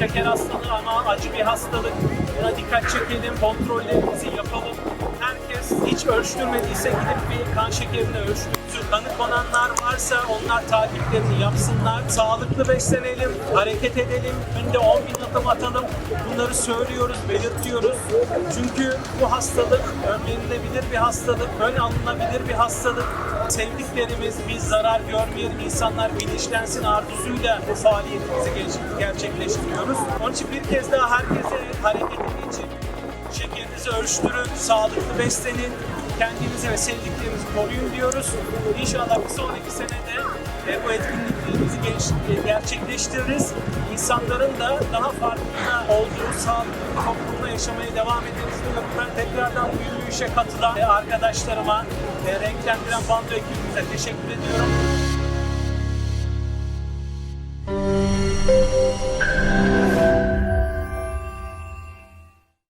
şeker hastalığı ama acı bir hastalık. Buna dikkat çekelim, kontrollerimizi yapalım. Herkes hiç ölçtürmediyse gidip bir kan şekerini ölçtürsün. Kanı konanlar varsa onlar takiplerini yapsınlar. Sağlıklı beslenelim, hareket edelim. Günde 10 bin adım atalım. Bunları söylüyoruz, belirtiyoruz. Çünkü bu hastalık önlenilebilir bir hastalık, ön alınabilir bir hastalık. Sevdiklerimiz biz zarar görmeyelim, insanlar bilinçlensin arzusuyla bu faaliyetimizi ger- gerçekleştiriyoruz. Onun için bir kez daha herkese hareketini için şekerinizi ölçtürün, sağlıklı beslenin, kendinizi ve sevdiklerinizi koruyun diyoruz. İnşallah bir sonraki senede bu etkinliklerimizi genç- e, gerçekleştiririz. İnsanların da daha farkında olduğu sağlıklı toplumda yaşamaya devam ederiz. Ben tekrardan bu yürüyüşe katılan arkadaşlarıma, e, renklendiren bando ekibimize teşekkür ediyorum.